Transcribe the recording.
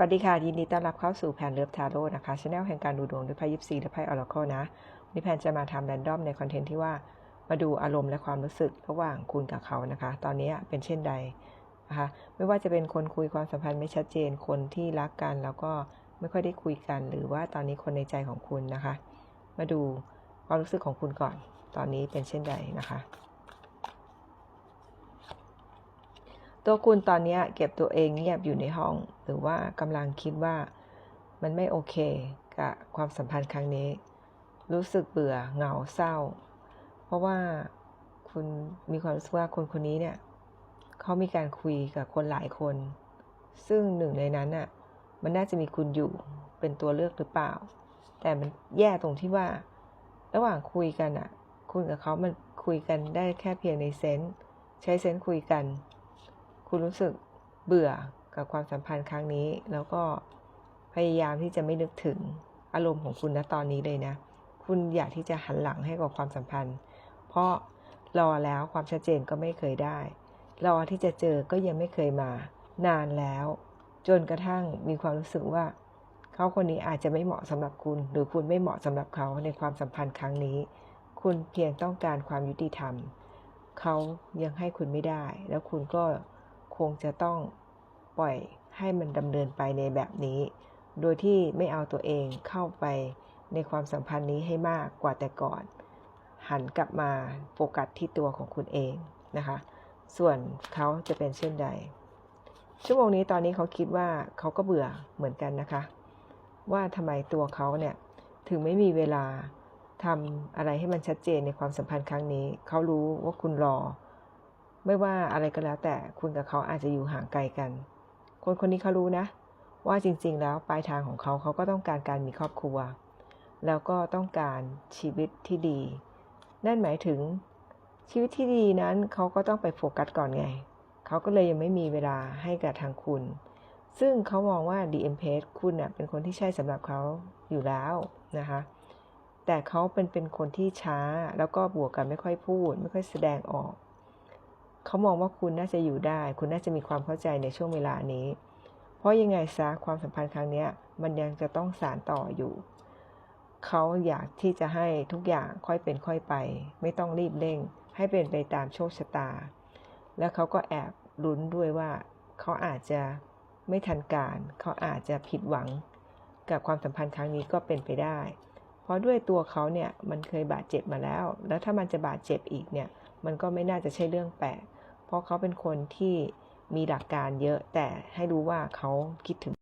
วัสดีค่ะ ยินดีต้อนรับเข้าสู่แผนเลิฟทาโร่นะคะช anel แห่งการดูดวงด้วยไพ่ยิปซีและไพ่ออร์ c คนะวันนี้แผนจะมาทำแรนดอมในคอนเทนต์ที่ว่ามาดูอารมณ์และความรู้สึกระหว่างคุณกับเขานะคะ ตอนนี้เป็นเช่นใดนะคะไม่ว่าจะเป็นคนคุยความสัมพันธ์ไม่ชัดเจนคนที่รักกัน แล้วก็ไม่ค่อยได้คุยกัน หรือว่าตอนนี้คนในใจของคุณนะคะ มาดูความรู้สึกของคุณก่อน ตอนนี้เป็นเช่นใดนะคะ ตัวคุณตอนนี้เก็บตัวเองเงียบอยู่ในห้อง หรือว่ากำลังคิดว่ามันไม่โอเคกับความสัมพันธ์ครั้งนี้ รู้สึกเบื่อเหงาเศร้า เพราะว่าคุณมีความรู้สึกว่าคนคนนี้เนี่ยเขามีการคุยกับคนหลายคน ซึ่งหนึ่งในนั้นน่ะมันน่าจะมีคุณอยู่เป็นตัวเลือกหรือเปล่า แต่มันแย่ตรงที่ว่า ระหว่างคุยกันอะ คุณกับเขามันคุยกันได้แค่เพียงในเซนส์ใช้เซนส์คุยกัน คุณรู้สึกเบื่อกับความสัมพันธ์ครั้งนี้ แล้วก็พยายามที่จะไม่นึกถึงอารมณ์ของคุณณตอนนี้เลยนะ คุณอยากที่จะหันหลังให้กับความสัมพันธ์ เพราะรอแล้วความชัดเจนก็ไม่เคยได้ รอที่จะเจอก็ยังไม่เคยมา นานแล้ว จนกระทั่งมีความรู้สึกว่า เขาคนนี้อาจจะไม่เหมาะสำหรับคุณ หรือคุณไม่เหมาะสำหรับเขาในความสัมพันธ์ครั้งนี้ คุณเพียงต้องการความยุติธรรม เขายังให้คุณไม่ได้ แล้วคุณก็ คงจะต้องปล่อยให้มันดำเนินไปในแบบนี้ โดยที่ไม่เอาตัวเองเข้าไปในความสัมพันธ์นี้ให้มากกว่าแต่ก่อน หันกลับมาโฟกัสที่ตัวของคุณเองนะคะ ส่วนเขาจะเป็นเช่นใด ชั่วโมงนี้ตอนนี้เขาคิดว่าเขาก็เบื่อเหมือนกันนะคะ ว่าทำไมตัวเขาเนี่ยถึงไม่มีเวลาทำอะไรให้มันชัดเจนในความสัมพันธ์ครั้งนี้ เขารู้ว่าคุณรอ ไม่ว่าอะไรก็แล้วแต่คุณกับเขาอาจจะอยู่ห่างไกลกัน คนคนนี้เขารู้นะ ว่าจริง ๆ แล้วปลายทางของเขาเขาก็ต้องการการมีครอบครัว แล้วก็ต้องการชีวิตที่ดี นั่นหมายถึงชีวิตที่ดีนั้นเขาก็ต้องไปโฟกัสก่อนไง เขาก็เลยยังไม่มีเวลาให้กับทางคุณ ซึ่งเขามองว่า DM p a g e คุณเน่ยเป็นคนที่ใช่สำหรับเขาอยู่แล้วนะคะแต่เขาเป็นเป็นคนที่ช้าแล้วก็บวกกันไม่ค่อยพูด ไม่ค่อยแสดงออก เขามองว่าคุณน่าจะอยู่ได้ คุณน่าจะมีความเข้าใจในช่วงเวลานี้ เพราะยังไงซะความสัมพันธ์ครั้งนี้มันยังจะต้องสานต่ออยู่ เขาอยากที่จะให้ทุกอย่างค่อยเป็นค่อยไป ไม่ต้องรีบเร่ง ให้เป็นไปตามโชคชะตา แล้วเขาก็แอบลุ้นด้วยว่า เขาอาจจะไม่ทันการ เขาอาจจะผิดหวัง กับความสัมพันธ์ครั้งนี้ก็เป็นไปได้ เพราะด้วยตัวเขาเนี่ยมันเคยบาดเจ็บมาแล้ว แล้วถ้ามันจะบาดเจ็บอีกเนี่ยมันก็ไม่น่าจะใช่เรื่องแปลก เพราะเขาเป็นคนที่มีหลักการเยอะแต่ให้รู้ว่าเขาคิดถึง